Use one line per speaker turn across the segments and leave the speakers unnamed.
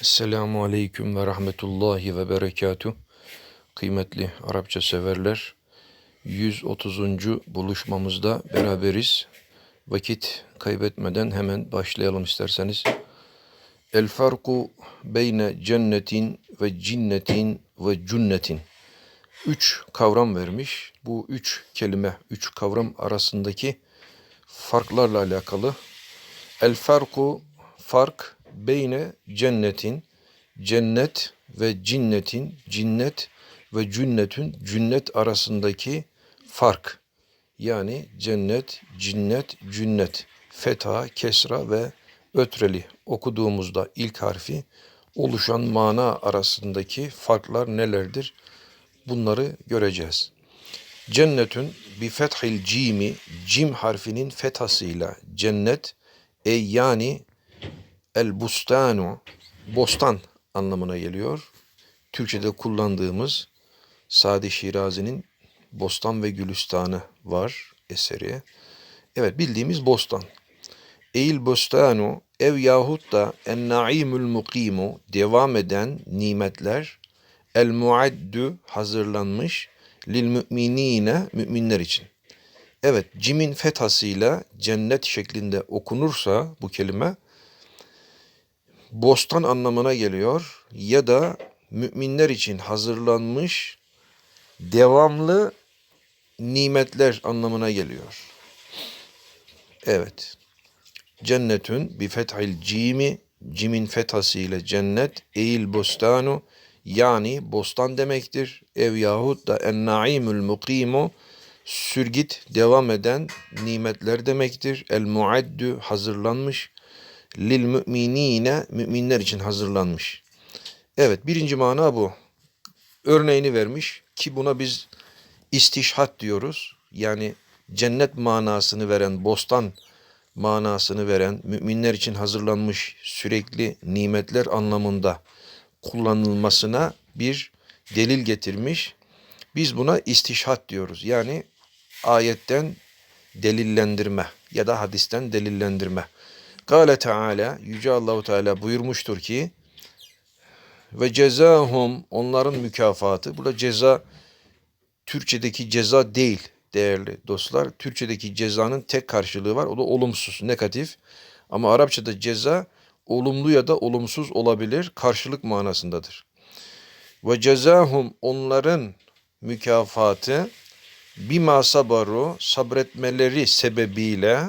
Esselamu Aleyküm ve Rahmetullahi ve Berekatuh. Kıymetli Arapça severler, 130. buluşmamızda beraberiz. Vakit kaybetmeden hemen başlayalım isterseniz. El farku beyne cennetin ve cinnetin ve cünnetin. Üç kavram vermiş. Bu üç kelime, üç kavram arasındaki farklarla alakalı. El farku fark beyne cennetin cennet ve cinnetin cinnet ve cünnetün cünnet arasındaki fark. Yani cennet, cinnet, cünnet. Fetha, kesra ve ötreli okuduğumuzda ilk harfi oluşan mana arasındaki farklar nelerdir? Bunları göreceğiz. Cennetün bi fethil cimi cim harfinin fethasıyla cennet e yani el bustanu bostan anlamına geliyor. Türkçe'de kullandığımız Sadi Şirazi'nin Bostan ve Gülistanı var eseri. Evet bildiğimiz bostan. Eil bostanu ev yahut da en naimul mukimu devam eden nimetler el muaddu hazırlanmış lil müminine müminler için. Evet cimin fethasıyla cennet şeklinde okunursa bu kelime bostan anlamına geliyor ya da müminler için hazırlanmış devamlı nimetler anlamına geliyor. Evet. Cennetün bi fethil cimi cimin fethası ile cennet eil bostanu yani bostan demektir. Ev yahut da en naimul mukimu sürgit devam eden nimetler demektir. El muaddu hazırlanmış. Lil müminine müminler için hazırlanmış. Evet birinci mana bu. Örneğini vermiş ki buna biz istişhat diyoruz. Yani cennet manasını veren, bostan manasını veren, müminler için hazırlanmış sürekli nimetler anlamında kullanılmasına bir delil getirmiş. Biz buna istişhat diyoruz. Yani ayetten delillendirme ya da hadisten delillendirme. Kale Teala, Yüce Allahu Teala buyurmuştur ki ve cezahum onların mükafatı. Burada ceza Türkçedeki ceza değil değerli dostlar. Türkçedeki cezanın tek karşılığı var. O da olumsuz, negatif. Ama Arapçada ceza olumlu ya da olumsuz olabilir. Karşılık manasındadır. Ve cezahum onların mükafatı bima sabaru sabretmeleri sebebiyle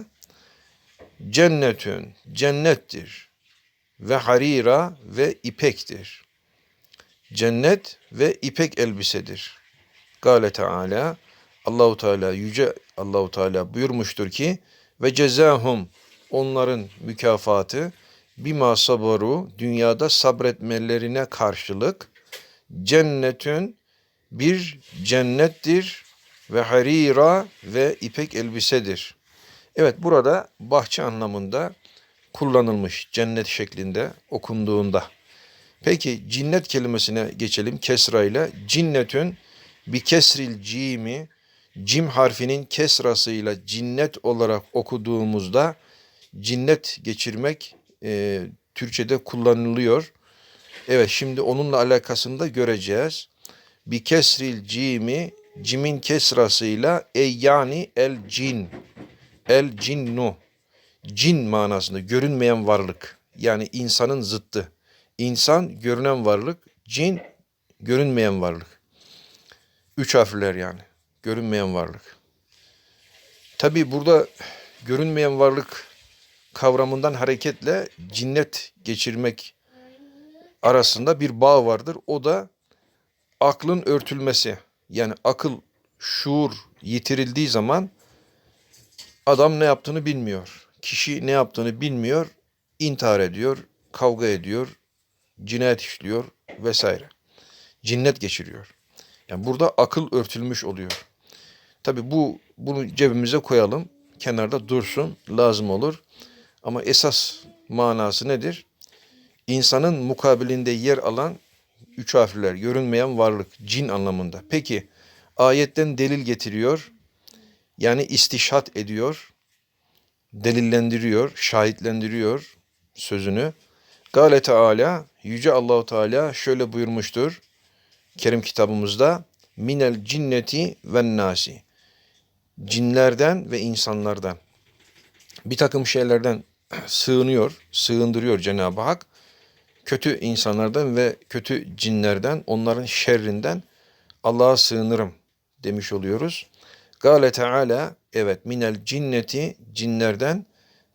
cennetün cennettir ve harira ve ipektir. Cennet ve ipek elbisedir. Gale Teala Allahu Teala yüce Allahu Teala buyurmuştur ki ve cezahum onların mükafatı bima sabaru dünyada sabretmelerine karşılık cennetün bir cennettir ve harira ve ipek elbisedir. Evet burada bahçe anlamında kullanılmış cennet şeklinde okunduğunda. Peki cinnet kelimesine geçelim kesra ile. Cinnetün bir kesril cimi cim harfinin kesrasıyla cinnet olarak okuduğumuzda cinnet geçirmek e, Türkçe'de kullanılıyor. Evet şimdi onunla alakasını da göreceğiz. Bir kesril cimi cimin kesrasıyla e yani el cin el cinnu cin manasında görünmeyen varlık yani insanın zıttı. İnsan görünen varlık, cin görünmeyen varlık. Üç harfler yani. Görünmeyen varlık. Tabi burada görünmeyen varlık kavramından hareketle cinnet geçirmek arasında bir bağ vardır. O da aklın örtülmesi. Yani akıl, şuur yitirildiği zaman adam ne yaptığını bilmiyor. Kişi ne yaptığını bilmiyor, intihar ediyor, kavga ediyor, cinayet işliyor vesaire. Cinnet geçiriyor. Yani burada akıl örtülmüş oluyor. Tabi bu bunu cebimize koyalım. Kenarda dursun. Lazım olur. Ama esas manası nedir? İnsanın mukabilinde yer alan üç harfler, görünmeyen varlık, cin anlamında. Peki ayetten delil getiriyor. Yani istişhat ediyor. Delillendiriyor, şahitlendiriyor sözünü. Gale Teala, Yüce Allahu Teala şöyle buyurmuştur. Kerim kitabımızda minel cinneti ve nasi. Cinlerden ve insanlardan. Bir takım şeylerden sığınıyor, sığındırıyor Cenab-ı Hak. Kötü insanlardan ve kötü cinlerden, onların şerrinden Allah'a sığınırım demiş oluyoruz. Gale Teala evet minel cinneti cinlerden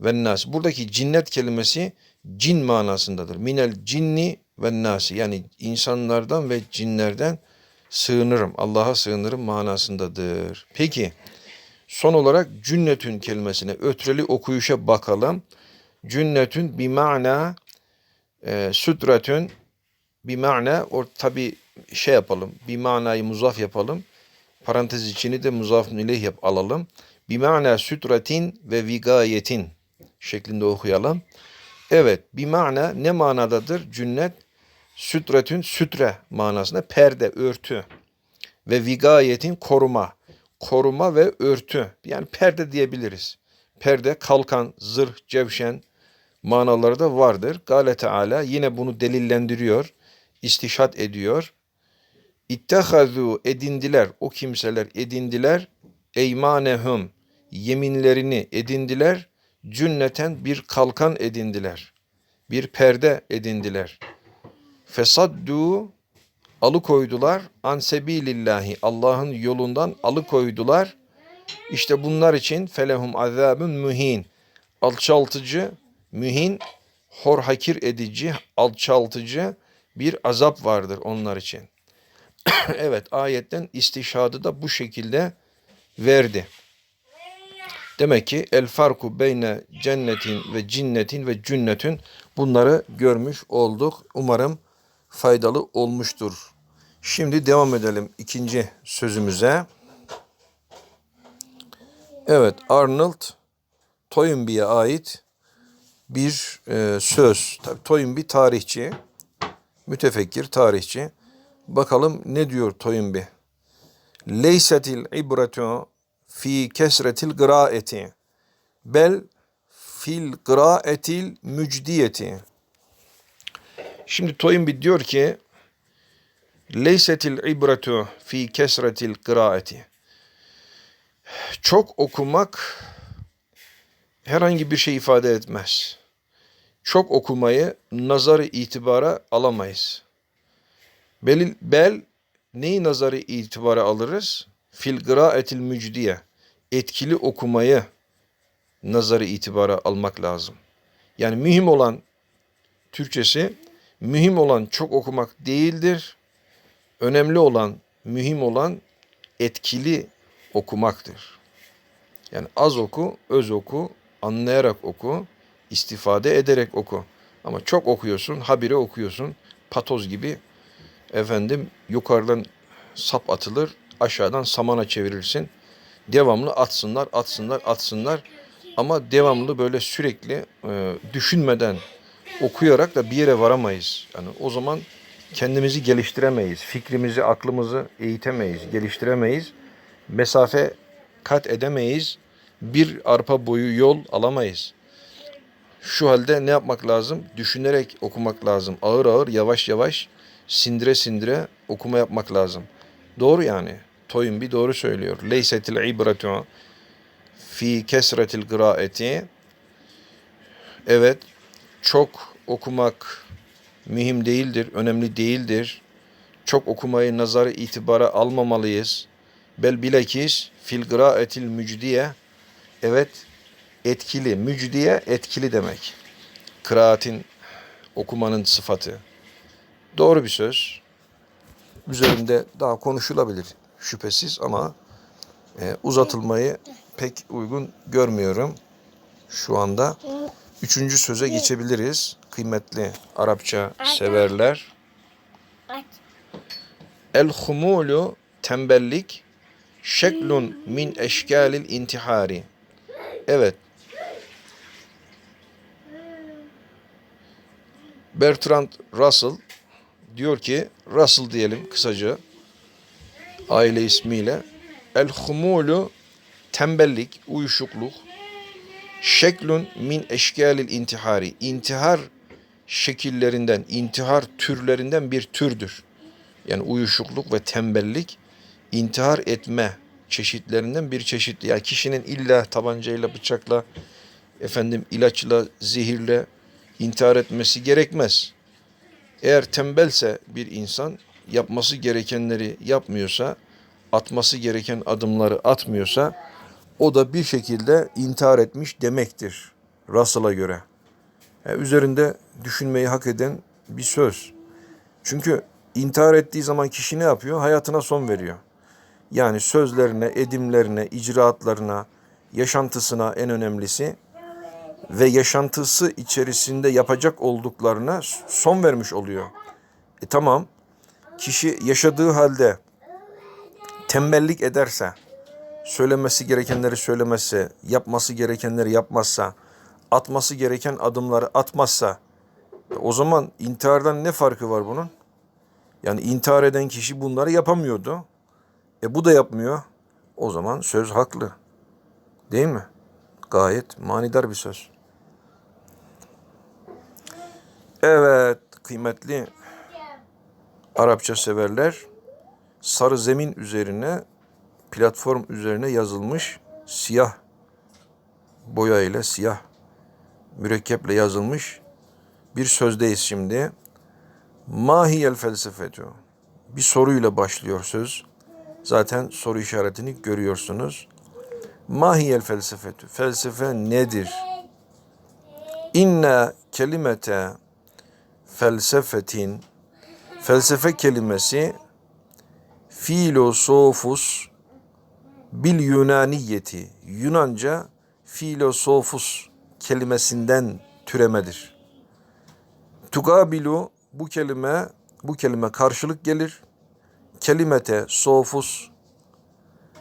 ve nas. Buradaki cinnet kelimesi cin manasındadır. Minel cinni ve nasi yani insanlardan ve cinlerden sığınırım. Allah'a sığınırım manasındadır. Peki son olarak cünnetün kelimesine ötreli okuyuşa bakalım. Cünnetün bir mana e, sütretün bir mana or tabi şey yapalım. Bir manayı muzaf yapalım. Parantez içini de muzafun ileyh yap alalım. Bir mana sütretin ve vigayetin şeklinde okuyalım. Evet, bir mana ne manadadır? Cünnet sütretün sütre manasında perde, örtü ve vigayetin koruma. Koruma ve örtü. Yani perde diyebiliriz. Perde, kalkan, zırh, cevşen manaları da vardır. Gale Teala yine bunu delillendiriyor, istişat ediyor. İttehazu edindiler, o kimseler edindiler, eymanehum, yeminlerini edindiler, cünneten bir kalkan edindiler, bir perde edindiler. Fesaddu, alıkoydular, ansebilillahi, Allah'ın yolundan alıkoydular. İşte bunlar için felehum azabun mühin, alçaltıcı, mühin, hor hakir edici, alçaltıcı bir azap vardır onlar için. evet ayetten istişadı da bu şekilde verdi. Demek ki el farku beyne cennetin ve cinnetin ve cünnetin bunları görmüş olduk. Umarım faydalı olmuştur. Şimdi devam edelim ikinci sözümüze. Evet Arnold Toynbee'ye ait bir e, söz. Tabii Toynbee tarihçi, mütefekkir tarihçi. Bakalım ne diyor Toynbee? Leysetil ibretu fi kesretil gıraeti bel fil gıraetil mücdiyeti. Şimdi Toynbee diyor ki Leysetil ibretu fi kesretil gıraeti. Çok okumak herhangi bir şey ifade etmez. Çok okumayı nazarı itibara alamayız. Bel, bel neyi nazarı itibara alırız? Fil gıraetil mücdiye. Etkili okumayı nazarı itibara almak lazım. Yani mühim olan Türkçesi mühim olan çok okumak değildir. Önemli olan, mühim olan etkili okumaktır. Yani az oku, öz oku, anlayarak oku, istifade ederek oku. Ama çok okuyorsun, habire okuyorsun, patoz gibi efendim yukarıdan sap atılır, aşağıdan samana çevirirsin. Devamlı atsınlar, atsınlar, atsınlar. Ama devamlı böyle sürekli e, düşünmeden okuyarak da bir yere varamayız. Yani o zaman kendimizi geliştiremeyiz. Fikrimizi, aklımızı eğitemeyiz, geliştiremeyiz. Mesafe kat edemeyiz. Bir arpa boyu yol alamayız. Şu halde ne yapmak lazım? Düşünerek okumak lazım. Ağır ağır, yavaş yavaş, sindire sindire okuma yapmak lazım. Doğru yani. Toyun bir doğru söylüyor. Leysetil ibretu fi kesretil kıraeti. Evet, çok okumak mühim değildir, önemli değildir. Çok okumayı nazarı itibara almamalıyız. Bel bilakis fil kıraetil mücdiye. Evet, etkili. Mücdiye etkili demek. Kıraatin, okumanın sıfatı. Doğru bir söz. Üzerinde daha konuşulabilir şüphesiz ama e, uzatılmayı pek uygun görmüyorum şu anda. Üçüncü söze geçebiliriz. Kıymetli Arapça severler. El humulu tembellik şeklun min eşkalil intihari. Evet. Bertrand Russell diyor ki, Russell diyelim kısaca aile ismiyle. El humulu tembellik, uyuşukluk, şeklun min eşkalil intihari. İntihar şekillerinden, intihar türlerinden bir türdür. Yani uyuşukluk ve tembellik intihar etme çeşitlerinden bir çeşit. Yani kişinin illa tabancayla, bıçakla, efendim ilaçla, zehirle intihar etmesi gerekmez. Eğer tembelse bir insan yapması gerekenleri yapmıyorsa, atması gereken adımları atmıyorsa o da bir şekilde intihar etmiş demektir Russell'a göre. Yani üzerinde düşünmeyi hak eden bir söz. Çünkü intihar ettiği zaman kişi ne yapıyor? Hayatına son veriyor. Yani sözlerine, edimlerine, icraatlarına, yaşantısına en önemlisi ve yaşantısı içerisinde yapacak olduklarına son vermiş oluyor. E tamam, kişi yaşadığı halde tembellik ederse, söylemesi gerekenleri söylemezse, yapması gerekenleri yapmazsa, atması gereken adımları atmazsa, e o zaman intihardan ne farkı var bunun? Yani intihar eden kişi bunları yapamıyordu. E bu da yapmıyor. O zaman söz haklı. Değil mi? Gayet manidar bir söz. Evet kıymetli Arapça severler sarı zemin üzerine platform üzerine yazılmış siyah boya ile siyah mürekkeple yazılmış bir sözdeyiz şimdi. Mahiyel felsefetu. Bir soruyla başlıyor söz. Zaten soru işaretini görüyorsunuz. Mahiyel felsefetu. Felsefe nedir? İnne kelimete felsefetin felsefe kelimesi filosofus bil Yunaniyeti Yunanca filosofus kelimesinden türemedir. Tugabilu bu kelime bu kelime karşılık gelir. Kelimete sofus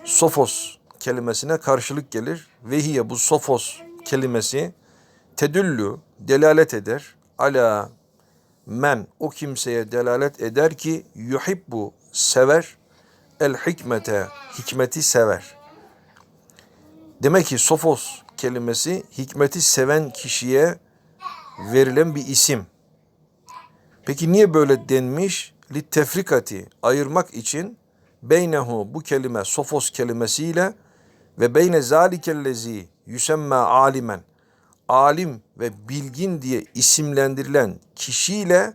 sofos kelimesine karşılık gelir. Vehiye bu sofos kelimesi tedüllü delalet eder. Ala men o kimseye delalet eder ki yuhibbu sever el hikmete hikmeti sever. Demek ki sofos kelimesi hikmeti seven kişiye verilen bir isim. Peki niye böyle denmiş? Li tefrikati ayırmak için beynehu bu kelime sofos kelimesiyle ve beyne zalikellezi yüsemme alimen alim ve bilgin diye isimlendirilen kişiyle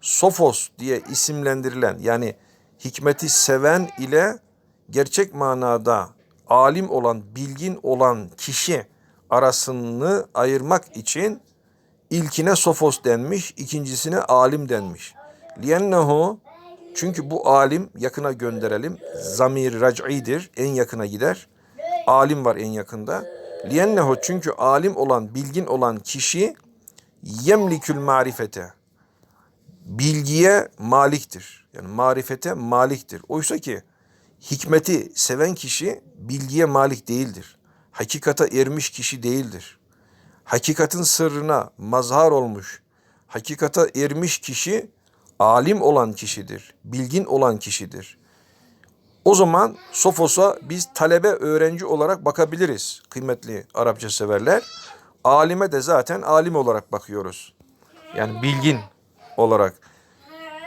sofos diye isimlendirilen yani hikmeti seven ile gerçek manada alim olan, bilgin olan kişi arasını ayırmak için ilkine sofos denmiş, ikincisine alim denmiş. Liyennehu çünkü bu alim yakına gönderelim. Zamir rac'idir. En yakına gider. Alim var en yakında. Liyennehu çünkü alim olan, bilgin olan kişi yemlikül marifete. Bilgiye maliktir. Yani marifete maliktir. Oysa ki hikmeti seven kişi bilgiye malik değildir. Hakikata ermiş kişi değildir. Hakikatin sırrına mazhar olmuş, hakikata ermiş kişi alim olan kişidir, bilgin olan kişidir. O zaman Sofos'a biz talebe öğrenci olarak bakabiliriz kıymetli Arapça severler. Alime de zaten alim olarak bakıyoruz. Yani bilgin olarak.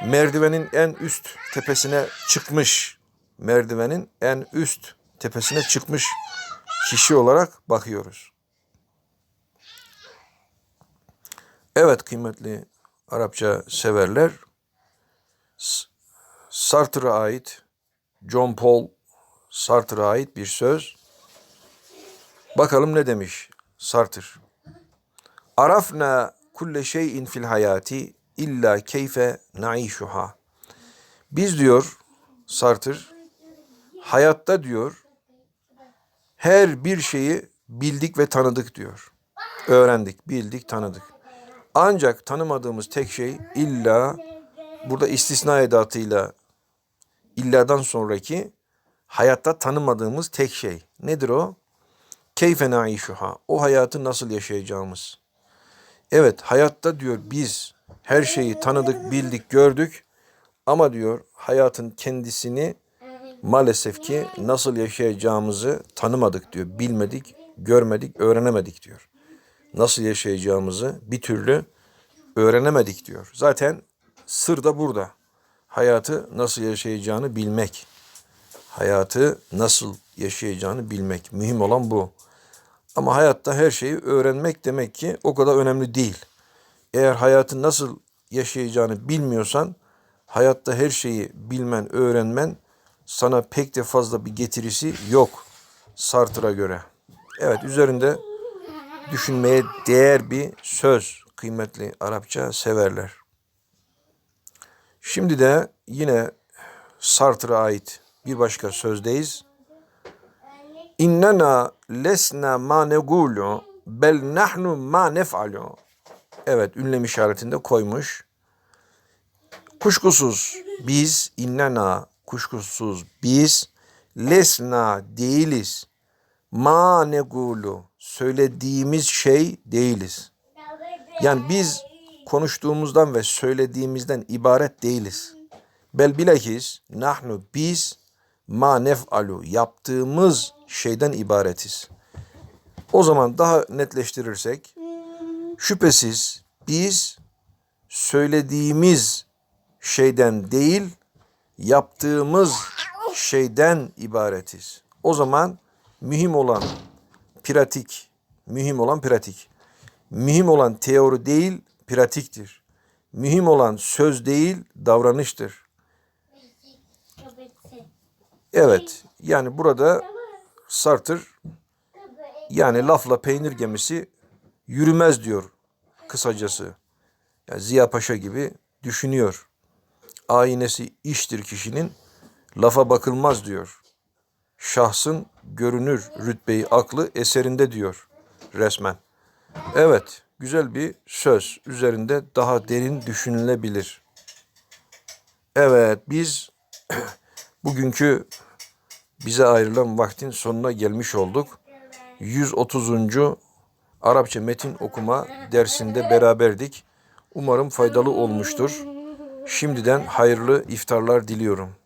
Merdivenin en üst tepesine çıkmış, merdivenin en üst tepesine çıkmış kişi olarak bakıyoruz. Evet kıymetli Arapça severler, Sartre'a ait, John Paul Sartre'a ait bir söz. Bakalım ne demiş Sartre. Arafna kulle şeyin fil hayati illa keyfe naişuha. Biz diyor Sartre hayatta diyor her bir şeyi bildik ve tanıdık diyor. Öğrendik, bildik, tanıdık. Ancak tanımadığımız tek şey illa burada istisna edatıyla illadan sonraki hayatta tanımadığımız tek şey. Nedir o? Keyfe naişuha. O hayatı nasıl yaşayacağımız. Evet hayatta diyor biz her şeyi tanıdık, bildik, gördük. Ama diyor hayatın kendisini maalesef ki nasıl yaşayacağımızı tanımadık diyor. Bilmedik, görmedik, öğrenemedik diyor. Nasıl yaşayacağımızı bir türlü öğrenemedik diyor. Zaten sır da burada. Hayatı nasıl yaşayacağını bilmek. Hayatı nasıl yaşayacağını bilmek. Mühim olan bu. Ama hayatta her şeyi öğrenmek demek ki o kadar önemli değil. Eğer hayatı nasıl yaşayacağını bilmiyorsan hayatta her şeyi bilmen, öğrenmen sana pek de fazla bir getirisi yok Sartre'a göre. Evet üzerinde düşünmeye değer bir söz kıymetli Arapça severler. Şimdi de yine Sartre'a ait bir başka sözdeyiz. İnnena lesna ma negulu bel nahnu ma nef'alu. Evet ünlem işaretinde koymuş. Kuşkusuz biz innena kuşkusuz biz lesna değiliz. Ma negulu söylediğimiz şey değiliz. Yani biz konuştuğumuzdan ve söylediğimizden ibaret değiliz. Bel bilakis nahnu biz ma nef'alu yaptığımız şeyden ibaretiz. O zaman daha netleştirirsek şüphesiz biz söylediğimiz şeyden değil yaptığımız şeyden ibaretiz. O zaman mühim olan pratik, mühim olan pratik. Mühim olan teori değil, pratiktir. Mühim olan söz değil, davranıştır. Evet, yani burada Sartre yani lafla peynir gemisi yürümez diyor kısacası. Yani Ziya Paşa gibi düşünüyor. Aynesi iştir kişinin, lafa bakılmaz diyor. Şahsın görünür rütbeyi aklı eserinde diyor resmen. Evet, güzel bir söz. Üzerinde daha derin düşünülebilir. Evet, biz bugünkü bize ayrılan vaktin sonuna gelmiş olduk. 130. Arapça metin okuma dersinde beraberdik. Umarım faydalı olmuştur. Şimdiden hayırlı iftarlar diliyorum.